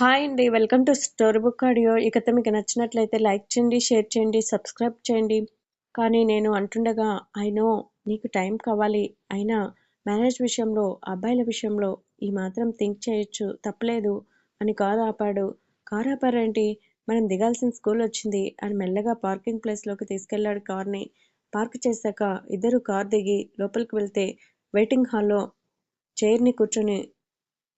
Hi అండి welcome to story book audio ఈ కథ మీకు నచ్చినట్లయితే లైక్ చేయండి షేర్ చేయండి సబ్స్క్రైబ్ చేయండి. కానీ నేను అంటుండగా ఐ నో నీకు టైం కావాలి. అయినా మ్యారేజ్ విషయంలో అబ్బాయిల విషయంలో ఈ మాత్రం థింక్ చేయొచ్చు. తప్పలేదు. అని కారు ఆపాడు. కారు ఆపారేంటి? మనం దిగాల్సిన స్కూల్ వచ్చింది. అని మెల్లగా పార్కింగ్ ప్లేస్లోకి తీసుకెళ్ళాడు కార్ని పార్క్ చేశాక ఇద్దరు కార్ దిగి లోపలికి వెళ్తే వెయిటింగ్ హాల్లో చైర్ని కూర్చొని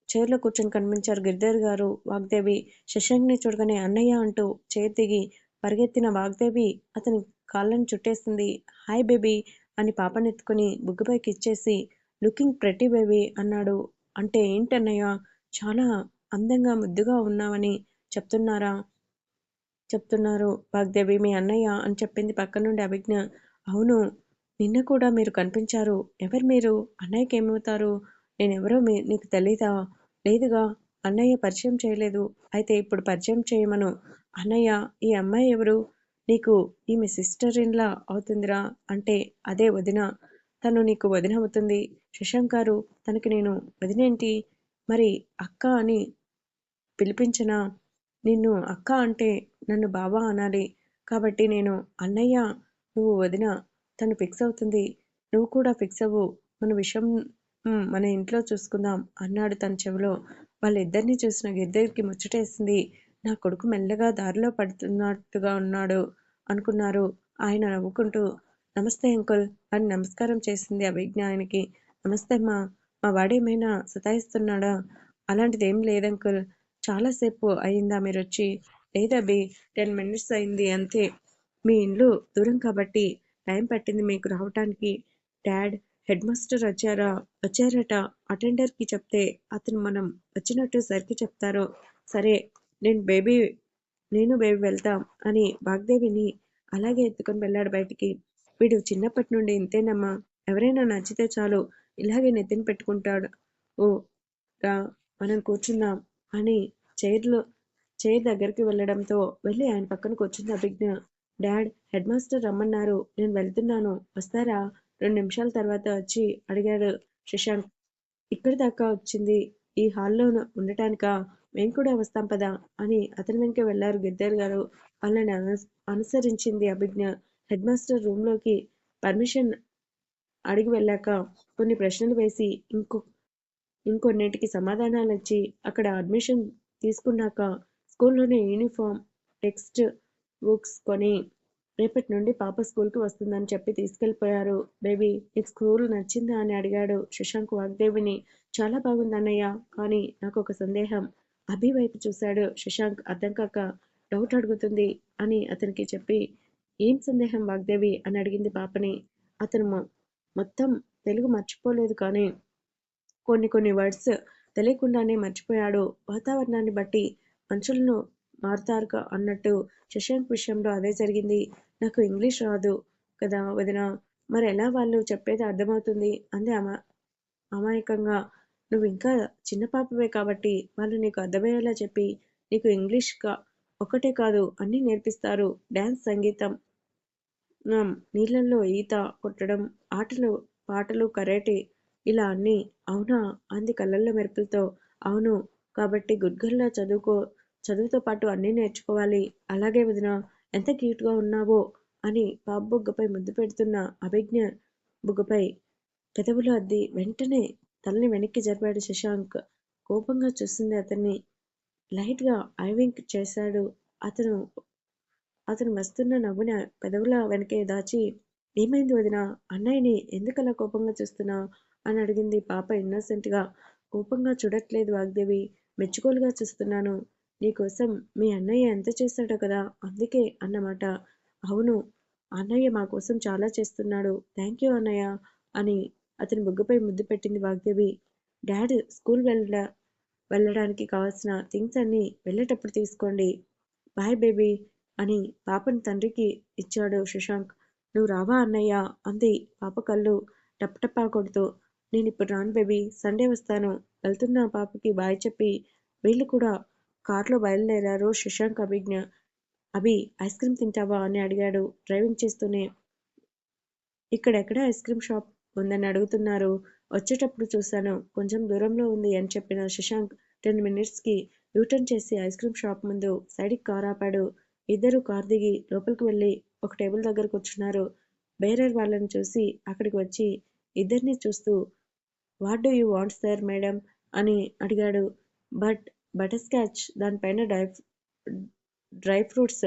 చైర్లో కూర్చొని కనిపించారు గిరిధర్ గారు వాగ్దేవి. శశాంక్ని చూడగానే అన్నయ్య అంటూ చైర్ దిగి పరిగెత్తిన వాగ్దేవి అతని కాళ్ళని చుట్టేసింది. హాయ్ బేబీ అని పాపనెత్తుకుని బుగ్గపైకి ఇచ్చేసి లుకింగ్ ప్రెటీ బేబీ అన్నాడు. అంటే ఏంటన్నయ్య చాలా అందంగా ముద్దుగా ఉన్నావని చెప్తున్నారా? చెప్తున్నారు వాగ్దేవి మీ అన్నయ్య అని చెప్పింది పక్క నుండి అభిజ్ఞ. అవును నిన్న కూడా మీరు కనిపించారు. ఎవరు మీరు? అన్నయ్యకి ఏమవుతారు నేనెవరో మీ నీకు తెలీదా? లేదుగా అన్నయ్య పరిచయం చేయలేదు. అయితే ఇప్పుడు పరిచయం చేయమను. అన్నయ్య ఈ అమ్మాయి ఎవరు? నీకు ఈమె సిస్టర్ ఇన్లా అవుతుందిరా అంటే అదే వదిన. తను నీకు వదిన అవుతుంది. శశాంక్ గారు తనకి నేను వదినేంటి? మరి అక్క అని పిలిపించనా? నిన్ను అక్క అంటే నన్ను బాబా అనాలి. కాబట్టి నేను అన్నయ్య నువ్వు వదిన. తను ఫిక్స్ అవుతుంది. నువ్వు కూడా ఫిక్స్ అవ్వు. మన విషయం మన ఇంట్లో చూసుకుందాం అన్నాడు తన చెవిలో. వాళ్ళిద్దరిని చూసిన గిద్దరికి ముచ్చటేసింది. నా కొడుకు మెల్లగా దారిలో పడుతున్నట్టుగా ఉన్నాడు అనుకున్నారు. ఆయన నవ్వుకుంటూ నమస్తే అంకుల్ అని నమస్కారం చేసింది అభిజ్ఞ ఆయనకి. నమస్తే అమ్మా మా వాడేమైనా సతాయిస్తున్నాడా? అలాంటిది ఏం లేదంకుల్ చాలాసేపు అయిందా మీరు వచ్చి లేదబ్బి టెన్ మినిట్స్ అయింది అంతే. మీ ఇల్లు దూరం కాబట్టి టైం పట్టింది మీకు రావటానికి. డాడ్ హెడ్ మాస్టర్ వచ్చారా వచ్చారట అటెండర్కి చెప్తే అతను మనం వచ్చినట్టు సరికి చెప్తారు సరే నేను బేబీ నేను బేబీ వెళ్తాం అని వాగ్దేవిని అలాగే ఎత్తుకొని వెళ్ళాడు బయటికి. వీడు చిన్నప్పటి నుండి ఇంతేనమ్మా ఎవరైనా నచ్చితే చాలు ఇలాగే నెత్తిన పెట్టుకుంటాడు. ఓ రా మనం కూర్చుందాం అని చైర్లో చైర్ దగ్గరికి వెళ్ళడంతో వెళ్ళి ఆయన పక్కన కూర్చుంది అభిజ్ఞ డాడ్ హెడ్ మాస్టర్ రమ్మన్నారు నేను వెళ్తున్నాను వస్తారా? రెండు నిమిషాల తర్వాత వచ్చి అడిగాడు శశాంక్ ఇక్కడి దాకా వచ్చింది. ఈ హాల్లో ఉండటానిక? మేము కూడా వస్తాం పదా అని అతని వెనక వెళ్ళారు గిద్దర్ గారు. వాళ్ళని అనుసరించింది అభిజ్ఞ. హెడ్ మాస్టర్ రూమ్లోకి పర్మిషన్ అడిగి వెళ్ళాక కొన్ని ప్రశ్నలు వేసి ఇంకో ఇంకొన్నిటికి సమాధానాలు ఇచ్చి అక్కడ అడ్మిషన్ తీసుకున్నాక స్కూల్లోనే యూనిఫామ్ టెక్స్ట్ బుక్స్ కొని రేపటి నుండి పాప స్కూల్కి వస్తుందని చెప్పి తీసుకెళ్ళిపోయారు. బేబీ నీకు స్కూల్ నచ్చిందా? అని అడిగాడు శశాంక్ వాగ్దేవిని. చాలా బాగుంది అన్నయ్య కానీ నాకు ఒక సందేహం. అభి వైపు చూశాడు శశాంక్. అర్థం కాక డౌట్ అడుగుతుంది అని అతనికి చెప్పి ఏం సందేహం వాగ్దేవి? అని అడిగింది పాపని. అతను మొత్తం తెలుగు మర్చిపోలేదు కానీ కొన్ని కొన్ని వర్డ్స్ తెలియకుండానే మర్చిపోయాడు. వాతావరణాన్ని బట్టి మనుషులను మారుతారు అన్నట్టు శశాంక్ విషయంలో అదే జరిగింది. నాకు ఇంగ్లీష్ రాదు కదా వదిన. మరి ఎలా వాళ్ళు చెప్పేది అర్థమవుతుంది? అంది అమా అమాయకంగా. నువ్వు ఇంకా చిన్న పాపవే కాబట్టి వాళ్ళు నీకు అర్థమయ్యేలా చెప్పి నీకు ఇంగ్లీష్ కా ఒకటే కాదు అన్నీ నేర్పిస్తారు. డ్యాన్స్ సంగీతం నీళ్ళల్లో ఈత కొట్టడం ఆటలు పాటలు కరాటే ఇలా అన్నీ. అవునా? అంది కళ్ళల్లో మెరుపులతో. అవును. కాబట్టి గుడ్గల్లా చదువుకో చదువుతో పాటు అన్నీ నేర్చుకోవాలి. అలాగే వదిన ఎంత క్యూట్గా ఉన్నావో అని బాబు బుగ్గపై ముద్దు పెడుతున్న అభిజ్ఞ బుగ్గపై పెదవులు అద్ది వెంటనే తలని వెనక్కి జరిపాడు శశాంక్. కోపంగా చూసింది అతన్ని. లైట్గా ఐవింక్ చేశాడు. అతను అతను వస్తున్న నవ్వున పెదవుల వెనకే దాచి ఏమైంది వదిన? అన్నయ్యని ఎందుకలా కోపంగా చూస్తున్నావు అని అడిగింది పాప ఇన్నోసెంట్గా. కోపంగా చూడట్లేదు వాగ్దేవి. మెచ్చుకోలుగా చూస్తున్నాను. నీకోసం మీ అన్నయ్య ఎంత చేశాడో కదా అందుకే అన్నమాట. అవును అన్నయ్య మా కోసం చాలా చేస్తున్నాడు. థ్యాంక్ యూ అన్నయ్య అని అతని బొగ్గుపై ముద్దు పెట్టింది వాగ్దేవి. డాడ్ స్కూల్ వెళ్ళ వెళ్ళడానికి కావాల్సిన థింగ్స్ అన్నీ వెళ్ళేటప్పుడు తీసుకోండి. బాయ్ బేబీ అని పాపని తండ్రికి ఇచ్చాడు శశాంక్. నువ్వు రావా అన్నయ్య? అంది పాప కళ్ళు టప్టపా కొడుతూ. నేను ఇప్పుడు రాను బేబీ సండే వస్తాను. వెళ్తున్న పాపకి బాయ్ చెప్పి వీళ్ళు కూడా కార్లో బయలుదేరారు శశాంక్ అభిజ్ఞ. అభి ఐస్ క్రీమ్ తింటావా? అని అడిగాడు. డ్రైవింగ్ చేస్తూనే. ఇక్కడెక్కడ ఐస్ క్రీమ్ షాప్ ఉందని అడుగుతున్నారు. వచ్చేటప్పుడు చూశాను. కొంచెం దూరంలో ఉంది అని చెప్పిన శశాంక్ టెన్ మినిట్స్కి యూటర్న్ చేసి ఐస్ క్రీమ్ షాప్ ముందు సైడ్కి కార్ ఆపాడు. ఇద్దరు కార్ దిగి లోపలికి వెళ్ళి ఒక టేబుల్ దగ్గర కూర్చున్నారు. బేరర్ వాళ్ళని చూసి అక్కడికి వచ్చి ఇద్దరిని చూస్తూ what do you want sir madam? అని అడిగాడు. బట్ బటర్ స్కాచ్ దానిపైన డ్రై డ్రై ఫ్రూట్స్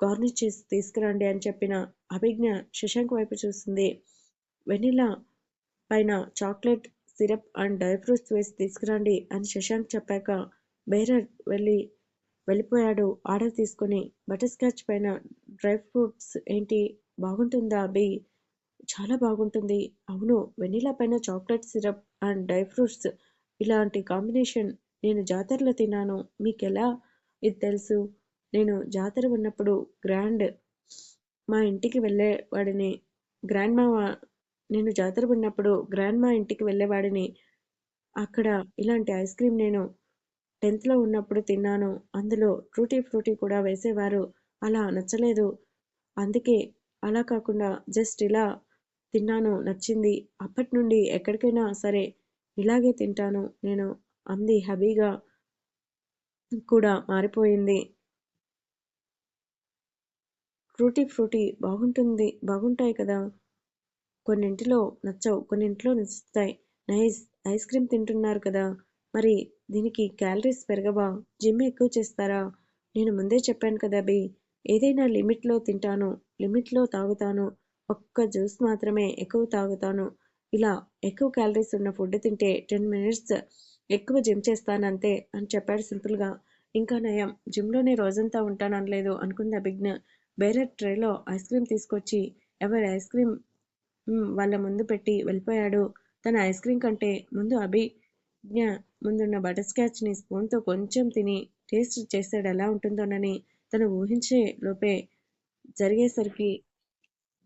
గార్నిష్ చేసి తీసుకురండి అని చెప్పిన అభిజ్ఞ శశాంక్ వైపు చూస్తుంది వెనిలా పైన chocolate syrup and dry fruits వేసి తీసుకురండి అని శశాంక్ చెప్పాక బేరర్ వెళ్ళి వెళ్ళిపోయాడు. ఆర్డర్ తీసుకొని బటర్ స్కాచ్ పైన డ్రై ఫ్రూట్స్ ఏంటి? బాగుంటుందా అభి? చాలా బాగుంటుంది. అవును వెనిలా పైన chocolate syrup and dry fruits ఇలాంటి కాంబినేషన్ నేను జాతరలో తిన్నాను. మీకెలా? ఇది తెలుసు. నేను జాతర ఉన్నప్పుడు గ్రాండ్ మా ఇంటికి వెళ్ళేవాడిని. గ్రాండ్ మా నేను జాతర ఉన్నప్పుడు గ్రాండ్ మా ఇంటికి వెళ్ళేవాడిని. అక్కడ ఇలాంటి ఐస్ క్రీమ్ నేను టెన్త్లో ఉన్నప్పుడు తిన్నాను. అందులో ట్రూటీ ఫ్రూటీ కూడా వేసేవారు. అలా నచ్చలేదు. అందుకే అలా కాకుండా జస్ట్ ఇలా తిన్నాను. నచ్చింది. అప్పటి నుండి ఎక్కడికైనా సరే ఇలాగే తింటాను. నేను అంది హబీగా కూడా మారిపోయింది. ఫ్రూటీ ఫ్రూటీ బాగుంటుంది బాగుంటాయి కదా. కొన్నింటిలో నచ్చవు కొన్నింటిలో నచ్చుతాయి. నైస్ ఐస్ క్రీమ్ తింటున్నారు కదా. మరి దీనికి క్యాలరీస్ పెరగవా? జిమ్ ఎక్కువ చేస్తారా? నేను ముందే చెప్పాను కదా బి. ఏదైనా లిమిట్లో తింటాను లిమిట్లో తాగుతాను. ఒక్క జ్యూస్ మాత్రమే ఎక్కువ తాగుతాను. ఇలా ఎక్కువ క్యాలరీస్ ఉన్న ఫుడ్ తింటే టెన్ మినిట్స్ ఎక్కువ జిమ్ చేస్తానంతే అని చెప్పాడు సింపుల్గా ఇంకా నయం జిమ్లోనే రోజంతా ఉంటాననలేదు అనుకుంది అభిజ్ఞ. వేరే ట్రేలో ఐస్ క్రీమ్ తీసుకొచ్చి ఎవరి ఐస్ క్రీమ్ వాళ్ళ ముందు పెట్టి వెళ్ళిపోయాడు. తన ఐస్ క్రీమ్ కంటే ముందు అభిజ్ఞ ముందున్న బటర్ స్కాచ్ని స్పూన్తో కొంచెం తిని టేస్ట్ చేసాడు ఎలా ఉంటుందోనని. తను ఊహించే లోపే జరిగేసరికి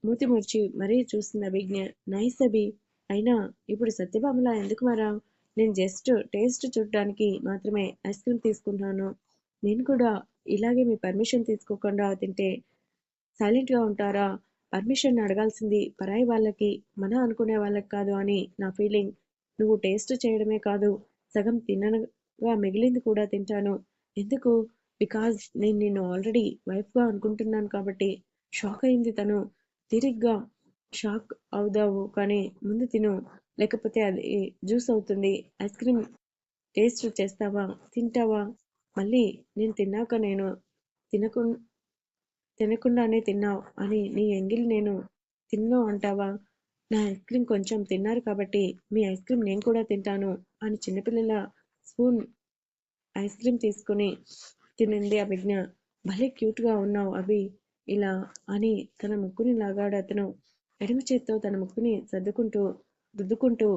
మూతి ముడిచి మరీ చూస్తుంది అభిజ్ఞ. నైస్ అభి అయినా ఇప్పుడు సత్యభామలా ఎందుకు మారావు? నేను జస్ట్ టేస్ట్ చూడడానికి మాత్రమే ఐస్ క్రీమ్ తీసుకుంటున్నాను నేను కూడా ఇలాగే మీ పర్మిషన్ తీసుకోకుండా తింటే సైలెంట్గా ఉంటారా? పర్మిషన్ అడగాల్సింది పరాయి వాళ్ళకి మన అనుకునే వాళ్ళకి కాదు అని నా ఫీలింగ్. నువ్వు టేస్ట్ చేయడమే కాదు సగం తినగా మిగిలింది కూడా తింటాను. ఎందుకు? బికాజ్ నేను నిన్ను ఆల్రెడీ వైఫ్గా అనుకుంటున్నాను కాబట్టి షాక్ అయింది తను. తిరిగ్గా షాక్ అవుదావు కానీ ముందు తిను. లేకపోతే అది జ్యూస్ అవుతుంది ఐస్ క్రీమ్ టేస్ట్ చేస్తావా తింటావా? మళ్ళీ నేను తిన్నాక నేను తినకు తినకుండానే తిన్నావు అని నీ ఎంగిల్ నేను తిన్నో అంటావా? నా ఐస్ క్రీమ్ కొంచెం తిన్నారు కాబట్టి మీ ఐస్ క్రీమ్ నేను కూడా తింటాను అని చిన్నపిల్లల స్పూన్ ఐస్ క్రీమ్ తీసుకుని తినింది అభిజ్ఞ. భలే క్యూట్గా ఉన్నావు అభి ఇలా అని తన ముక్కుని లాగాడు అతను. ఎడమ చేత్తో తన ముక్కుని సర్దుకుంటూ రుద్దుకుంటూ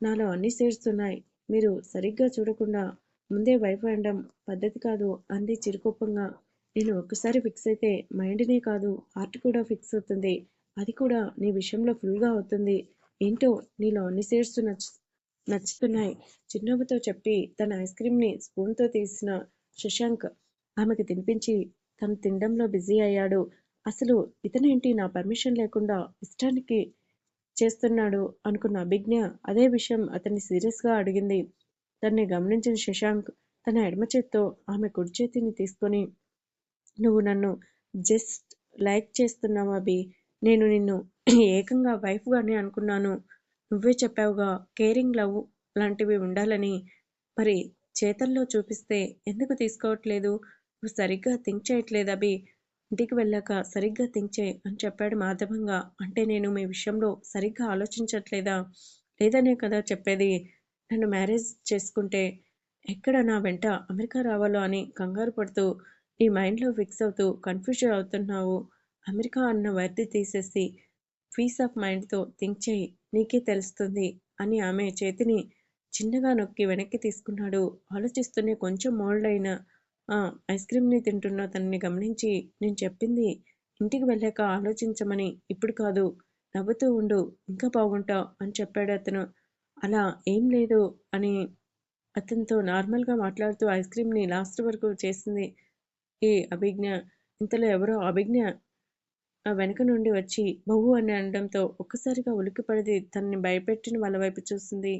నాలో అన్ని సీడ్స్ ఉన్నాయి మీరు సరిగ్గా చూడకుండా ముందే భయపడడం పద్ధతి కాదు అంది చిరుకోపంగా. నేను ఒక్కసారి ఫిక్స్ అయితే మైండ్నే కాదు హార్ట్ కూడా ఫిక్స్ అవుతుంది. అది కూడా నీ విషయంలో ఫుల్గా అవుతుంది. ఏంటో నీలో అన్ని సీడ్స్ నచ్చు నచ్చుతున్నాయి. చిరునవ్వుతో చెప్పి తన ఐస్ క్రీమ్ని స్పూన్తో తీసిన శశాంక్ ఆమెకు తినిపించి తను తినడంలో బిజీ అయ్యాడు. అసలు ఇతనేంటి నా పర్మిషన్ లేకుండా ఇష్టానికి చేస్తున్నాడు అనుకున్న అభిజ్ఞ అదే విషయం అతన్ని సీరియస్గా అడిగింది. తన్ని గమనించిన శశాంక్ తన ఎడమ చేత్తో ఆమె కుడి చేతిని తీసుకొని నువ్వు నన్ను జస్ట్ లైక్ చేస్తున్నావు అభి? నేను నిన్ను ఏకంగా వైఫ్గానే అనుకున్నాను. నువ్వే చెప్పావుగా కేరింగ్ లవ్ లాంటివి ఉండాలని. మరి చేతల్లో చూపిస్తే ఎందుకు తీసుకోవట్లేదు? నువ్వు సరిగ్గా థింక్ చేయట్లేదు అభి. ఇంటికి వెళ్ళాక సరిగ్గా థింక్ చేయి అని చెప్పాడు మాధవంగా. అంటే నేను మీ విషయంలో సరిగ్గా ఆలోచించట్లేదా? లేదనే కదా చెప్పేది. నన్ను మ్యారేజ్ చేసుకుంటే ఎక్కడ నా వెంట అమెరికా రావాలో అని కంగారు పడుతూ నీ మైండ్లో ఫిక్స్ అవుతూ కన్ఫ్యూజ్ అవుతున్నావు. అమెరికా అన్న వర్ది తీసేసి పీస్ ఆఫ్ మైండ్తో థింక్ చేయి. నీకే తెలుస్తుంది అని ఆమె చేతిని చిన్నగా నొక్కి వెనక్కి తీసుకున్నాడు. ఆలోచిస్తూనే కొంచెం మోల్డ్ అయిన ఐస్ క్రీమ్ని తింటున్న తనని గమనించి నేను చెప్పింది ఇంటికి వెళ్ళాక ఆలోచించమని ఇప్పుడు కాదు నవ్వుతూ ఉండు ఇంకా బాగుంటావు అని చెప్పాడు అతను. అలా ఏం లేదు అని అతనితో నార్మల్గా మాట్లాడుతూ ఐస్ క్రీమ్ని లాస్ట్ వరకు చేసింది ఈ అభిజ్ఞ. ఇంతలో ఎవరో అభిజ్ఞ ఆ వెనక నుండి వచ్చి బహు అని అనడంతో ఒక్కసారిగా ఉలిక్కిపడి తనని భయపెట్టిన వాళ్ళ వైపు చూసింది.